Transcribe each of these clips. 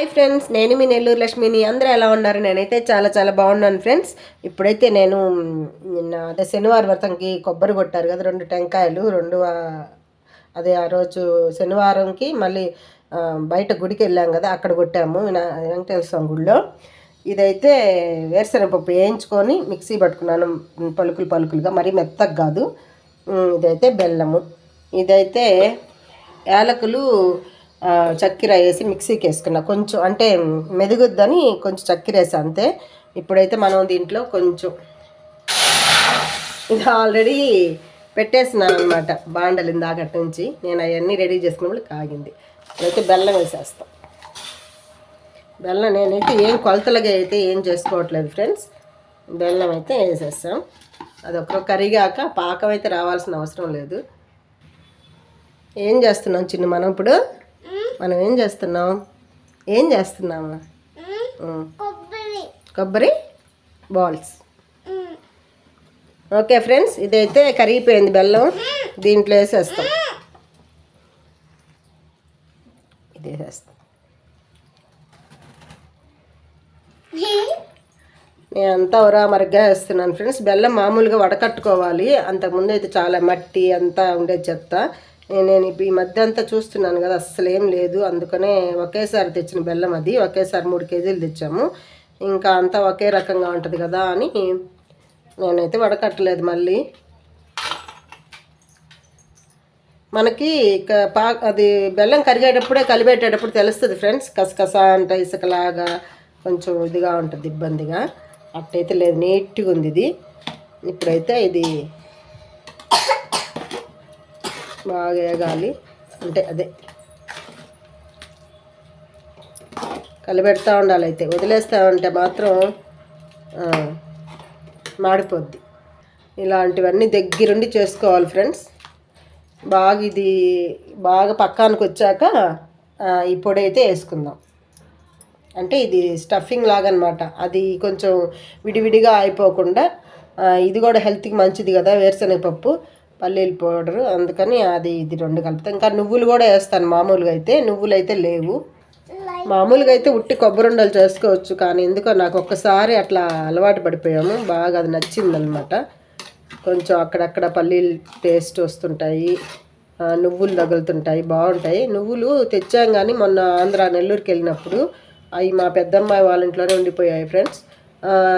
Hi friends నేను మీ నెల్లూరు లక్ష్మిని అందరూ ఎలా ఉన్నారు? నేనైతే చాలా చాలా బాగున్నాను ఫ్రెండ్స్. ఇప్పుడైతే నేను నిన్న అదే శనివారం వ్రతంకి కొబ్బరి కొట్టారు కదా రెండు టెంకాయలు రెండు అదే ఆ రోజు శనివారంకి మళ్ళీ బయట గుడికి వెళ్ళాం కదా అక్కడ కొట్టాము వెంకటేశ్వర స్వామి గుడిలో. ఇదైతే వేరుశనగపప్పు వేయించుకొని మిక్సీ పట్టుకున్నాను పలుకులు పలుకులుగా మరీ మెత్తగా కాదు. ఇదైతే బెల్లము. ఇదైతే యాలకులు చక్కెర వేసి మిక్సీకి వేసుకున్నా. కొంచెం అంటే మెదుగుద్దని కొంచెం చక్కెర వేసా అంతే. ఇప్పుడైతే మనం దీంట్లో కొంచెం ఇది ఆల్రెడీ పెట్టేసినా అనమాట బాండలు ఇందాకటి నుంచి. నేను అవన్నీ రెడీ చేసుకున్నప్పుడు కాగింది. ఇప్పుడైతే బెల్లం వేసేస్తాం. బెల్లం నేనైతే ఏం కొలతలుగా అయితే ఏం చేసుకోవట్లేదు ఫ్రెండ్స్. బెల్లం అయితే వేసేస్తాం. అది ఒక కరిగాక పాకం అయితే రావాల్సిన అవసరం లేదు. ఏం చేస్తున్నాం చిన్న మనం ఇప్పుడు? మనం ఏం చేస్తున్నాం ఏం చేస్తున్నామా. కొబ్బరి. బాల్స్. ఓకే ఫ్రెండ్స్ ఇదైతే కరిగిపోయింది బెల్లం. దీంట్లో వేసేస్తాం. ఇది వేసేస్తాం. నేను అంతా ఉరా మరిగ్గా వేస్తున్నాను ఫ్రెండ్స్. బెల్లం మామూలుగా వడకట్టుకోవాలి. అంతకుముందు అయితే చాలా మట్టి అంతా ఉండే చెత్త. నేను ఇప్పుడు ఈ మధ్య అంతా చూస్తున్నాను కదా అస్సలు ఏం లేదు. అందుకనే ఒకేసారి తెచ్చిన బెల్లం అది ఒకేసారి మూడు కేజీలు తెచ్చాము. ఇంకా అంతా ఒకే రకంగా ఉంటుంది కదా అని నేనైతే వడకట్టలేదు మళ్ళీ. మనకి పా అది బెల్లం కరిగేటప్పుడే కలిపేటప్పుడు తెలుస్తుంది ఫ్రెండ్స్ కసకస అంట ఇసుకలాగా కొంచెం ఇదిగా ఉంటుంది ఇబ్బందిగా. అట్టయితే లేదు నీట్గా ఉంది ఇది. ఇప్పుడైతే ఇది బాగా వేగాలి అంటే అదే. కలిపెడతా ఉండాలి అయితే. వదిలేస్తా ఉంటే మాత్రం మాడిపోద్ది. ఇలాంటివన్నీ దగ్గరుండి చేసుకోవాలి ఫ్రెండ్స్. బాగా ఇది బాగా పక్కానికి వచ్చాక ఈ పొడి అయితే వేసుకుందాం. అంటే ఇది స్టఫింగ్ లాగా అది కొంచెం విడివిడిగా అయిపోకుండా ఇది కూడా హెల్త్కి మంచిది కదా వేరుశనగపప్పు. పల్లీల పౌడరు అందుకని అది ఇది రెండు కలుపుతాం. ఇంకా నువ్వులు కూడా వేస్తాను మామూలుగా అయితే. నువ్వులు అయితే లేవు. మామూలుగా అయితే ఉట్టి కొబ్బరి ఉండలు చేసుకోవచ్చు కానీ ఎందుకో నాకు ఒక్కసారి అట్లా అలవాటు పడిపోయాము. బాగా అది నచ్చిందనమాట. కొంచెం అక్కడక్కడ పల్లీలు టేస్ట్ వస్తుంటాయి. నువ్వులు తగులుతుంటాయి. బాగుంటాయి. నువ్వులు తెచ్చాం కానీ మొన్న ఆంధ్ర నెల్లూరుకి వెళ్ళినప్పుడు అవి మా పెద్దమ్మాయి వాళ్ళ ఇంట్లోనే ఉండిపోయాయి ఫ్రెండ్స్.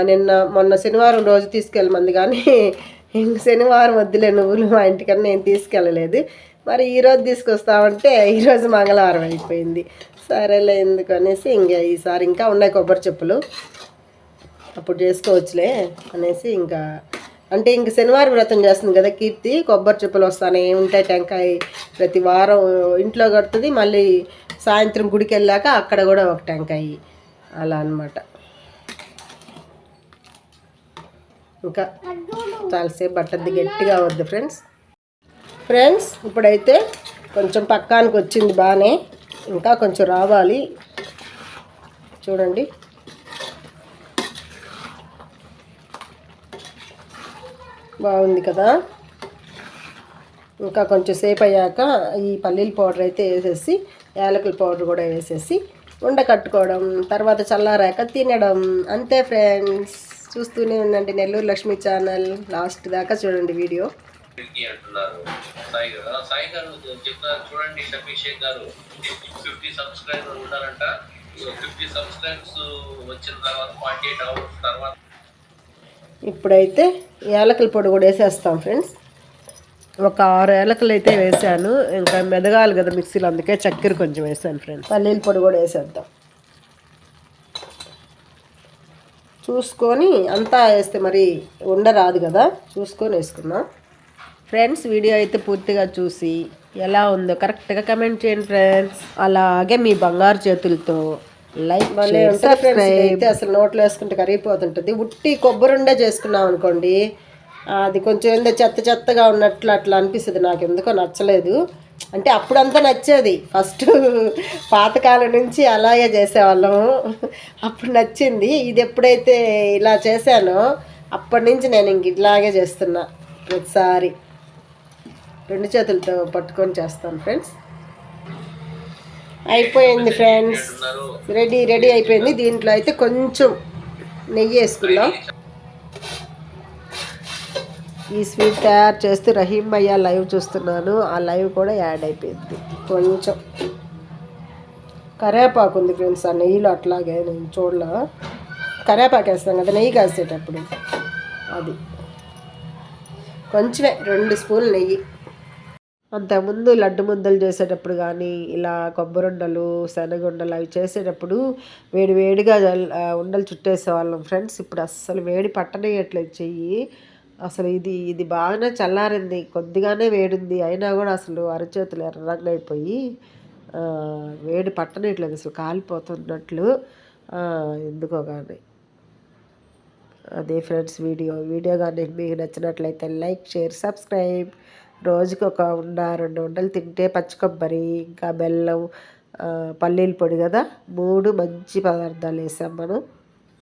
నిన్న మొన్న శనివారం రోజు తీసుకెళ్ళమంది కానీ ఇంక శనివారం వద్దులే నువ్వులు మా ఇంటికన్నా నేను తీసుకెళ్ళలేదు. మరి ఈరోజు తీసుకొస్తామంటే ఈరోజు మంగళవారం అయిపోయింది. సరేలే ఎందుకు అనేసి ఇంకా ఈసారి ఇంకా ఉన్నాయి కొబ్బరి చెప్పులు. అప్పుడు చేసుకోవచ్చులే అనేసి ఇంకా అంటే ఇంక శనివారం వ్రతం చేస్తుంది కదా కీర్తి కొబ్బరి చెప్పులు వస్తానే ఉంటాయి టెంకాయ ప్రతి వారం ఇంట్లో కడుతుంది మళ్ళీ సాయంత్రం గుడికి వెళ్ళాక అక్కడ కూడా ఒక టెంకాయ అలా అన్నమాట. ఇంకా చాలాసేపు పట్టద్ది గట్టిగా వద్దు ఫ్రెండ్స్. ఫ్రెండ్స్ ఇప్పుడైతే కొంచెం పక్కానికి వచ్చింది బాగానే. ఇంకా కొంచెం రావాలి. చూడండి. బాగుంది కదా? ఇంకా కొంచెం సేపు అయ్యాక ఈ పల్లీల పౌడర్ అయితే వేసేసి యాలకుల పౌడర్ కూడా వేసేసి ఉండ కట్టుకోవడం తర్వాత చల్లారాక తినడం. అంతే ఫ్రెండ్స్. చూస్తూనే ఉండండి. నెల్లూరు లక్ష్మి ఛానల్ లాస్ట్ దాకా చూడండి వీడియో. ఫిఫ్టీ అంటున్నారు. సాయి గారు. సాయి గారు చెప్తున్నారు. చూడండి షఫీ షేక్ గారు. ఫిఫ్టీ సబ్స్క్రైబర్ ఉన్నారంట. సో ఫిఫ్టీ సబ్స్క్రైబర్స్ వచ్చిన తర్వాత ఫార్టీ ఎయిట్ అవర్స్ తర్వాత ఇప్పుడైతే యాలకుల పొడి కూడా వేసేస్తాం ఫ్రెండ్స్. ఒక ఆరు యాలకులు అయితే వేసాను. ఇంకా మెదగాలి కదా మిక్సీలో అందుకే చక్కెర కొంచెం వేసాను ఫ్రెండ్స్. పల్లీల పొడి కూడా వేసేద్దాం. చూసుకొని అంతా వేస్తే మరి ఉండరాదు కదా. చూసుకొని వేసుకుందాం. ఫ్రెండ్స్ వీడియో అయితే పూర్తిగా చూసి ఎలా ఉందో కరెక్ట్గా కమెంట్ చేయండి ఫ్రెండ్స్ అలాగే మీ బంగారు చేతులతో లైక్ అయితే అసలు నోట్లో వేసుకుంటే కరిగిపోతుంటుంది. ఉట్టి కొబ్బరి ఉండే చేసుకున్నాం అనుకోండి అది కొంచెం ఏందో చెత్త చెత్తగా ఉన్నట్లు అట్లా అనిపిస్తుంది. నాకు ఎందుకో నచ్చలేదు. అంటే అప్పుడంతా నచ్చేది. ఫస్ట్ పాతకాలం నుంచి అలాగే చేసేవాళ్ళం. అప్పుడు నచ్చింది. ఇది ఎప్పుడైతే ఇలా చేశానో అప్పటి నుంచి నేను ఇంక ఇట్లాగే చేస్తున్నా ప్రతిసారి. రెండు చేతులతో పట్టుకొని చేస్తాను ఫ్రెండ్స్. అయిపోయింది ఫ్రెండ్స్. రెడీ రెడీ అయిపోయింది. దీంట్లో అయితే కొంచెం నెయ్యి వేసుకుందాం. ఈ స్వీట్ తయారు చేస్తూ రహీం భయ్య లైవ్ చూస్తున్నాను. ఆ లైవ్ కూడా యాడ్ అయిపోయింది. కొంచెం కరేపాకు ఉంది ఫ్రెండ్స్ ఆ నెయ్యిలో అట్లాగే నేను చూడలా. కరేపాకు వేస్తాం కదా నెయ్యి కాసేటప్పుడు. అది. కొంచెమే రెండు స్పూన్లు నెయ్యి. అంతకుముందు లడ్డు ముద్దలు చేసేటప్పుడు కానీ ఇలా కొబ్బరుండలు శనగుండలు అవి చేసేటప్పుడు వేడి వేడిగా ఉండలు చుట్టేసేవాళ్ళం ఫ్రెండ్స్. ఇప్పుడు అస్సలు వేడి పట్టనేయట్లేదు చెయ్యి. అసలు ఇది ఇది బాగానే చల్లారింది కొద్దిగానే వేడింది. అయినా కూడా అసలు అరచేతులు ఎర్రగా అయిపోయి వేడి పట్టనట్లేదు అసలు కాలిపోతున్నట్లు. ఎందుకో కానీ అదే ఫ్రెండ్స్ వీడియో వీడియో కానీ మీకు నచ్చినట్లయితే లైక్ షేర్ సబ్స్క్రైబ్. రోజుకి ఒక ఉండ రెండు ఉండలు తింటే పచ్చి కొబ్బరి ఇంకా బెల్లం పల్లీల పొడి కదా? మూడు మంచి పదార్థాలు వేసాం మనం.